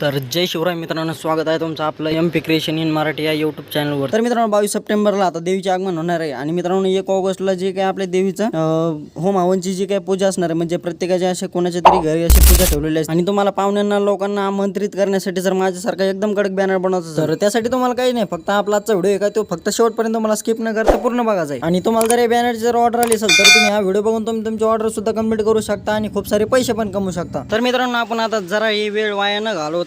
तर जय शिवराय मित्रांनो स्वागत आहे तुमचं आपलं M P creation in Marathi या यूट्यूब चॅनलवर तर मित्रांनो बावीस सप्टेंबरला आता देवीचे आगमन होणार आहे आणि मित्रांनो एक ऑगस्टला जे काय आपल्या देवीचं होम हवनची जी काही पूजा असणार आहे म्हणजे प्रत्येकाच्या अशा कोणाच्या तरी घरी अशी पूजा ठेवलेली आहे आणि तुम्हाला पाहुण्यांना लोकांना आमंत्रित करण्यासाठी जर माझ्यासारखा एकदम कडक बॅनर बनवायचं तर त्यासाठी तुम्हाला काही नाही. फक्त आपला आजचा व्हिडिओ आहे का तो फक्त शेवटपर्यंत तुम्हाला स्किप न करता पूर्ण बघायचा आहे. आणि तुम्हाला जर या बॅनरची जर ऑर्डर आली असेल तर तुम्ही हा व्हिडिओ बघून तुम्ही तुमची ऑर्डर सुद्धा कंप्लीट करू शकता आणि खूप सारे पैसे पण कमवू शकता. तर मित्रांनो आपण आता जरा ही वेळ वाया न घालवता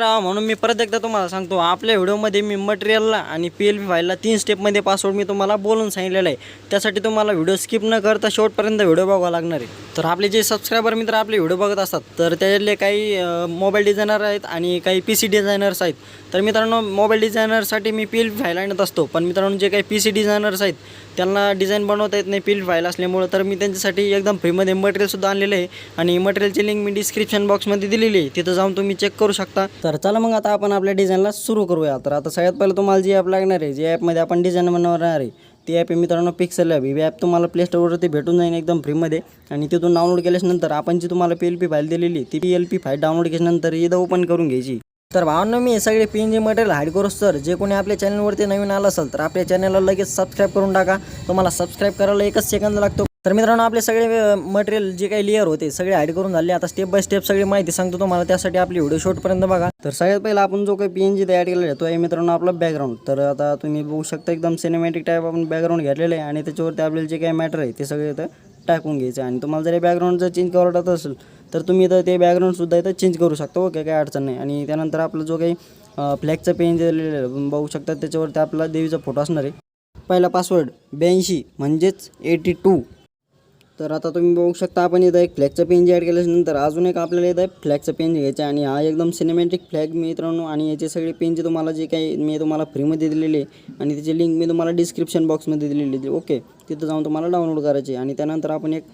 राहावं म्हणून मी परत एकदा तुम्हाला सांगतो आपल्या व्हिडिओमध्ये मी मटेरियलला आणि पी एल पी फाईलला तीन स्टेपमध्ये पासवर्ड मी तुम्हाला बोलून सांगितलेलं आहे. त्यासाठी तुम्हाला व्हिडिओ स्किप न करता शेवटपर्यंत व्हिडिओ बघावा लागणार आहे. तर आपले जे सबस्क्रायबर मित्र आपले व्हिडिओ बघत असतात तर त्याच्यातले काही मोबाईल डिझायनर आहेत आणि काही पी सी डिझायनर्स आहेत. तर मित्रांनो मोबाईल डिझायनरसाठी मी पी एल पी फाईल आणत असतो पण मित्रांनो जे काही पी सी डिझायनर्स आहेत त्यांना डिझाईन बनवता येत नाही पी एल पी फाईल असल्यामुळं तर मी त्यांच्यासाठी एकदम फ्रीमध्ये मटेरियलसुद्धा आणलेलं आहे. आणि मटेरियलची लिंक मी डिस्क्रिप्शन बॉक्समध्ये दिलेली आहे. तिथं जाऊन तुम्ही चेक करू शकता. तर चला मग आता आपण आपल्या डिझाईनला सुरू करूया. तर आता सगळ्यात पहिलं तुम्हाला जी ॲप लागणार आहे जी ॲपमध्ये आपण डिझाईन बनवणार आहे ती ॲप आहे मित्रांनो पिक्सल ॲप ही ॲप तुम्हाला प्ले स्टोरवरती भेटून जाईल एकदम फ्रीमध्ये आणि तिथून डाउनलोड केल्याच्यानंतर आपण जी तुम्हाला पी एल पी फाईल दिलेली ती P L P file download केल्यानंतर इथं ओपन करून घ्यायची. तर भावांनो मी हे सगळे P N G material hide करू सर जे कोणी आपल्या चॅनलवरती नवीन आलं असेल तर आपल्या चॅनलला लगेच सबस्क्राईब करून टाका. तुम्हाला सबस्क्राईब करायला एकच सेकंद लागतो. तर मित्रांनो आपले सगळे मटेरियल जे काही लेअर होते सगळे ॲड करून झाले. आता स्टेप बाय स्टेप सगळी माहिती सांगतो तुम्हाला. त्यासाठी आपली व्हिडिओ शॉर्टपर्यंत बघा. तर सगळ्यात पहिला आपण जो काही पी एन जी तयार केलेला आहे तो आहे मित्रांनो आपला बॅकग्राऊंड तर आता तुम्ही बघू शकता एकदम सिनेमॅटिक टाईप आपण बॅकग्राऊंड घेतलेलं आहे. आणि त्याच्यावरती आपल्याला जे काही मॅटर आहे ते सगळे इथं टाकून घ्यायचं आणि तुम्हाला जर बॅकग्राऊंड जर चेंज करत असेल तर तुम्ही इथं ते बॅकग्राऊंडसुद्धा इथं चेंज करू शकता. ओके काही अडचण नाही. आणि त्यानंतर आपलं जो काही फ्लॅगचं पेन दिलेलं आहे, बघू शकता त्याच्यावरती आपला देवीचा फोटो असणार आहे. पहिला पासवर्ड ब्याऐंशी म्हणजेच एटी टू तर आता तुम्ही बघू शकता आपण इथं एक फ्लॅगचं पेन ॲड केल्यानंतर अजून एक आपल्याला इथं फ्लॅगचं पेन घ्यायचं आणि हा एकदम सिनेमॅटिक फ्लॅग मित्रांनो आणि याचे सगळे पेनचे तुम्हाला जे काही मी तुम्हाला फ्रीमध्ये दिलेले आहे आणि त्याची लिंक मी तुम्हाला डिस्क्रिप्शन बॉक्समध्ये दिलेली ओके तिथं जाऊन तुम्हाला डाउनलोड करायचे आणि त्यानंतर आपण एक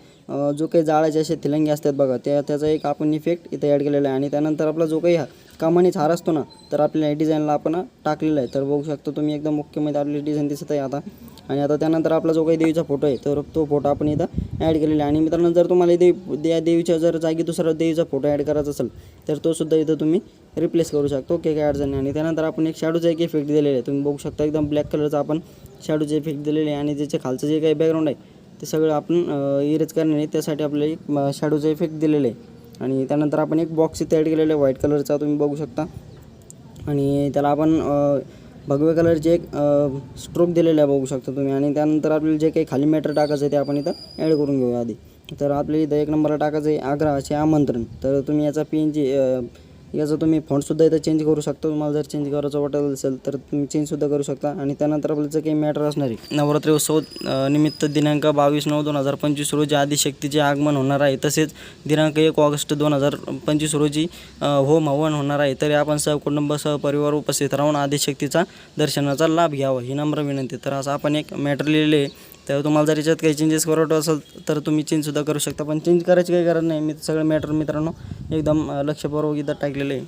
जो काही जाळाचे असे तिलंगी असतात बघा त्या त्याचा एक आपण इफेक्ट इथं ॲड केलेला आहे. आणि त्यानंतर आपला जो काही कामाने हार असतो ना तर आपल्या डिझाईनला आपण टाकलेला आहे. तर बघू शकता तुम्ही एकदम मुख्यमध्ये आपली डिझाईन दिसत आहे आता. आणि आता त्यानंतर आपला जो काही देवीचा फोटो आहे तर तो फोटो आपण इथं ॲड केलेला आहे. आणि मित्रांनो जर तुम्हाला देवी त्या देवीच्या जर जागी दुसरा देवीचा फोटो ॲड करायचा असेल तर तो सुद्धा इथं तुम्ही रिप्लेस करू शकतो. ओके काय अडचण नाही. आणि त्यानंतर आपण एक शॅडोचा एक इफेक्ट दिलेला आहे. तुम्ही बघू शकता एकदम ब्लॅक कलरचा आपण शॅडोचे इफेक्ट दिलेले आहे. आणि ज्याच्या खालचं जे काही बॅकग्राऊंड आहे ते सगळं आपण इरेज करण्याने त्यासाठी आपल्याला एक शॅडोचा इफेक्ट दिलेला आहे. आणि त्यानंतर आपण एक बॉक्स इथे ॲड केलेला आहे व्हाईट कलरचा तुम्ही बघू शकता. आणि त्याला आपण भगवे भगव्या कलरचे एक स्ट्रोक दिलेला आहे बघू शकता तुम्ही. आणि त्यानंतर आपल्याला जे काही खाली मॅटर टाकायचं आहे ते आपण इथं ॲड करून घेऊया आधी. तर आपल्याला इथं एक नंबरला टाकायचं आहे आग्रहाचे आमंत्रण. तर तुम्ही याचा पी एन जी याचं तुम्ही फॉन्टसुद्धा इथं चेंज करू शकता. तुम्हाला जर चेंज करायचं वाटत असेल तर तुम्ही चेंजसुद्धा करू शकता. आणि त्यानंतर आपलं जर काही मॅटर असणार आहे नवरात्री उत्सव निमित्त दिनांक बावीस नऊ दोन हजार पंचवीस रोजी आदिशक्तीचे आगमन होणार आहे. तसेच दिनांक एक ऑगस्ट दोन हजार पंचवीस रोजी होम हवन होणार आहे. तरी आपण सह कुटुंब सहपरिवार उपस्थित राहून आदिशक्तीचा दर्शनाचा लाभ घ्यावा ही नम्र विनंती तर असं आपण एक मॅटर लिहिलेले तर तुम्हाला जर याच्यात काही चेंजेस करावं असेल तर तुम्ही चेंजसुद्धा करू शकता. पण चेंज करायची काही गरज नाही. मी सगळं मॅटर मित्रांनो एकदम लक्षपूर्वक इथं टाकलेलं आहे.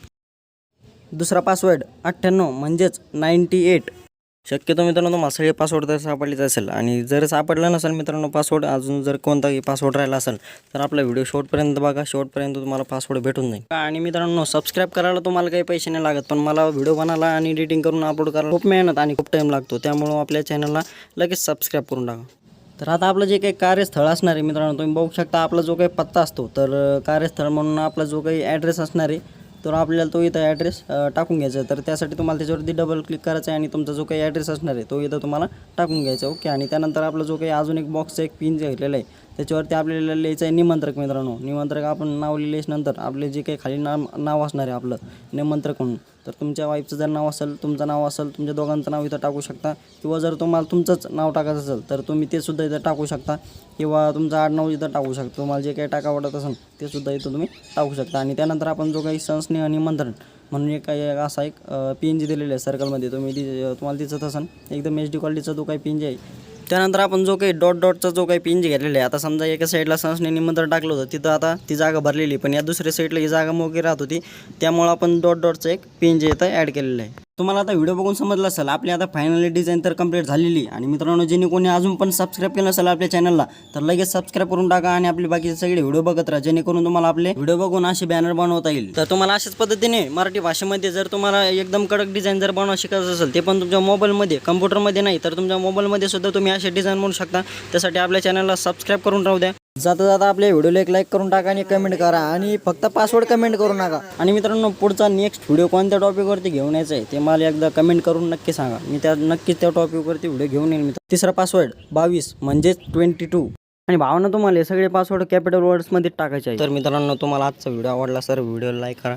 दुसरा पासवर्ड अठ्ठ्याण्णव म्हणजेच नाईंटी एट शक्यतो मित्रांनो मासळी पासवर्ड तर सापडलीच असेल. आणि जर सापडलं नसेल मित्रांनो पासवर्ड अजून जर कोणताही पासवर्ड राहिला असेल तर आपला व्हिडिओ शेवटपर्यंत बघा. शेवटपर्यंत तुम्हाला पासवर्ड भेटून जाईल. आणि मित्रांनो सबस्क्राईब करायला तुम्हाला काही पैसे नाही लागत पण मला व्हिडिओ बनायला आणि एडिटिंग करून अपलोड करायला खूप मेहनत आणि खूप टाईम लागतो. त्यामुळं आपल्या चॅनलला लगेच सबस्क्राईब करून टाका. तर आता आपलं जे काही कार्यस्थळ असणार आहे मित्रांनो तुम्ही बघू शकता आपला जो काही पत्ता असतो तर कार्यस्थळ म्हणून आपला जो काही ॲड्रेस असणार आहे तर आपल्याला तो इथं ॲड्रेस टाकून घ्यायचा आहे. तर त्यासाठी तुम्हाला त्याच्यावरती डबल क्लिक करायचं आहे आणि तुमचा जो काही ॲड्रेस असणार आहे तो इथं तुम्हाला टाकून घ्यायचा ओके आणि त्यानंतर आपला जो काही अजून एक बॉक्सचा एक पिन घेतलेला आहे त्याच्यावरती आपल्याला लिहायचं आहे निमंत्रक मित्रांनो. निमंत्रक आपण नाव लिहिल्यानंतर आपले जे काही खाली नाम नाव असणार आहे आपलं निमंत्रक म्हणून. तर तुमच्या वाईफचं जर नाव असेल तुमचं नाव असेल तुमच्या दोघांचं नाव इथं टाकू शकता. किंवा जर तुम्हाला तुमचंच नाव टाकायचं असेल तर तुम्ही ते सुद्धा इथं टाकू शकता. किंवा तुमचं आडनाव इथं टाकू शकता. तुम्हाला जे काही टाका वाटत असेल ते सुद्धा इथं तुम्ही टाकू शकता. आणि त्यानंतर आपण जो काही संस्नेह निमंत्रण म्हणून एक काही असा एक पी एन जी दिलेलं आहे सर्कलमध्ये तुम्ही ती तुम्हाला दिसत असाल एकदम एच डी क्वालिटीचा जो काही पी एन जी आहे त्यानंतर आपण जो काही डॉट डॉटचा जो काही पिंज घेतलेला आहे आता समजा एका साईडला संस्थेने निमंत्रण टाकलं होतं तिथं आता ती जागा भरलेली आहे. पण या दुसऱ्या साईडला ही जागा मोकळी राहत होती त्यामुळं आपण डॉट डॉटचं एक पिंज इथं ॲड केलेलं आहे तुम्हाला आता व्हिडिओ बघून समजलं असेल आपली आता फायनली डिझाईन तर कंप्लीट झालेली आणि मित्रांनो ज्यांनी कोणी अजून पण सबस्क्राईब केलं असेल आपल्या चॅनलला तर लगेच सबस्क्राईब करून टाका आणि आपले बाकीचे सगळे व्हिडिओ बघत राहा. जेणेकरून तुम्हाला आपले व्हिडिओ बघून असे बॅनर बनवता येईल. तर तुम्हाला अशाच पद्धतीने मराठी भाषेमध्ये जर तुम्हाला एकदम कडक डिझाईन जर बनवा शिकायचं असेल ते पण तुमच्या मोबाईलमध्ये कम्प्युटरमध्ये नाही तर तुमच्या मोबाईलमध्ये सुद्धा तुम्ही असे डिझाईन बनवू शकता. त्यासाठी आपल्या चॅनलला सबस्क्राईब करून राहू द्या. जाता जाता आपल्या व्हिडिओला एक लाईक करून टाका आणि कमेंट करा आणि फक्त पासवर्ड कमेंट करू नका. आणि मित्रांनो पुढचा नेक्स्ट व्हिडिओ कोणत्या टॉपिकवरती घेऊन यायचा आहे ते मला एकदा कमेंट करून नक्की सांगा. मी त्या नक्कीच त्या टॉपिकवरती व्हिडिओ घेऊन येईल मित्र तिसरा पासवर्ड बावीस म्हणजेच ट्वेंटी टू आणि भावना तुम्हाला हे सगळे पासवर्ड कॅपिटल वर्ड्समध्येच टाकायचे आहे तर मित्रांनो तुम्हाला आजचा व्हिडिओ आवडला सर व्हिडिओ लाईक करा.